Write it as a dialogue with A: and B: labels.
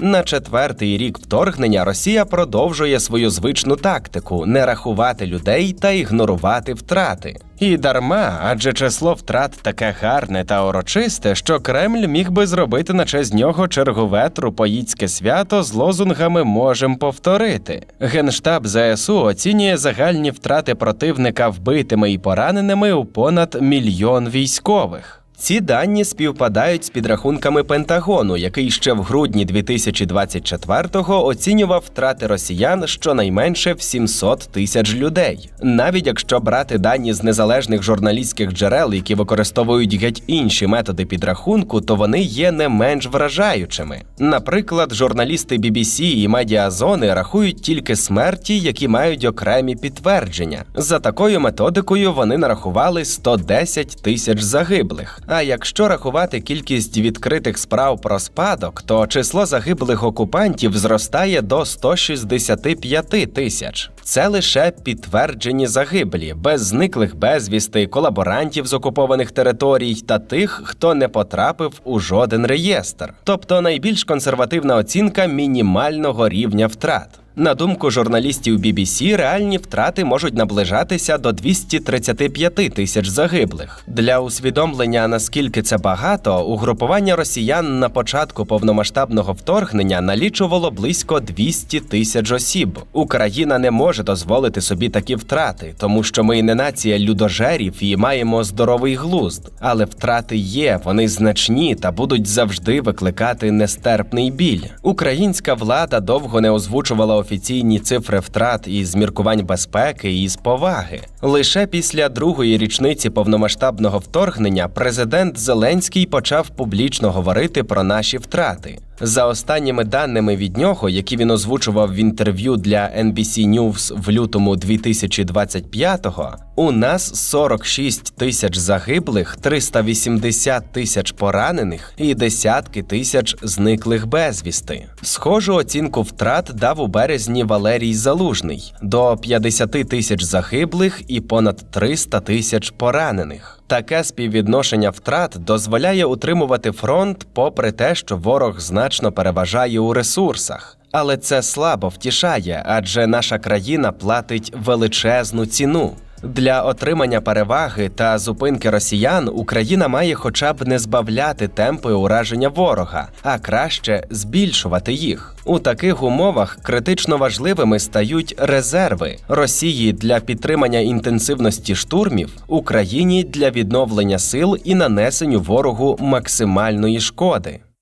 A: На четвертий рік вторгнення Росія продовжує свою звичну тактику не рахувати людей та ігнорувати втрати. І дарма, адже число втрат таке гарне та урочисте, що Кремль міг би зробити на честь нього чергове трупоїцьке свято з лозунгами можем повторити. Генштаб ЗСУ оцінює загальні втрати противника вбитими і пораненими у понад мільйон військових. Ці дані співпадають з підрахунками Пентагону, який ще в грудні 2024-го оцінював втрати росіян щонайменше в 700 тисяч людей. Навіть якщо брати дані з незалежних журналістських джерел, які використовують геть інші методи підрахунку, то вони є не менш вражаючими. Наприклад, журналісти BBC і медіазони рахують тільки смерті, які мають окремі підтвердження. За такою методикою вони нарахували 110 тисяч загиблих. А якщо рахувати кількість відкритих справ про спадок, то число загиблих окупантів зростає до 165 тисяч. Це лише підтверджені загиблі, без зниклих безвісти, колаборантів з окупованих територій та тих, хто не потрапив у жоден реєстр. Тобто найбільш консервативна оцінка мінімального рівня втрат. На думку журналістів BBC, реальні втрати можуть наближатися до 235 тисяч загиблих. Для усвідомлення наскільки це багато, угрупування росіян на початку повномасштабного вторгнення налічувало близько 200 тисяч осіб. Україна не може дозволити собі такі втрати, тому що ми не нація людожерів і маємо здоровий глузд. Але втрати є, вони значні та будуть завжди викликати нестерпний біль. Українська влада довго не озвучувала офіційні цифри втрат із міркувань безпеки і з поваги. Лише після другої річниці повномасштабного вторгнення президент Зеленський почав публічно говорити про наші втрати. За останніми даними від нього, які він озвучував в інтерв'ю для NBC News в лютому 2025-го, у нас 46 тисяч загиблих, 380 тисяч поранених і десятки тисяч зниклих безвісти. Схожу оцінку втрат дав у березні Валерій Залужний до 50 тисяч загиблих і понад 300 тисяч поранених. Таке співвідношення втрат дозволяє утримувати фронт, попри те, що ворог значно переважає у ресурсах. Але це слабо втішає, адже наша країна платить величезну ціну. Для отримання переваги та зупинки росіян Україна має хоча б не збавляти темпи ураження ворога, а краще збільшувати їх. У таких умовах критично важливими стають резерви Росії для підтримання інтенсивності штурмів, Україні для відновлення сил і нанесенню ворогу максимальної шкоди.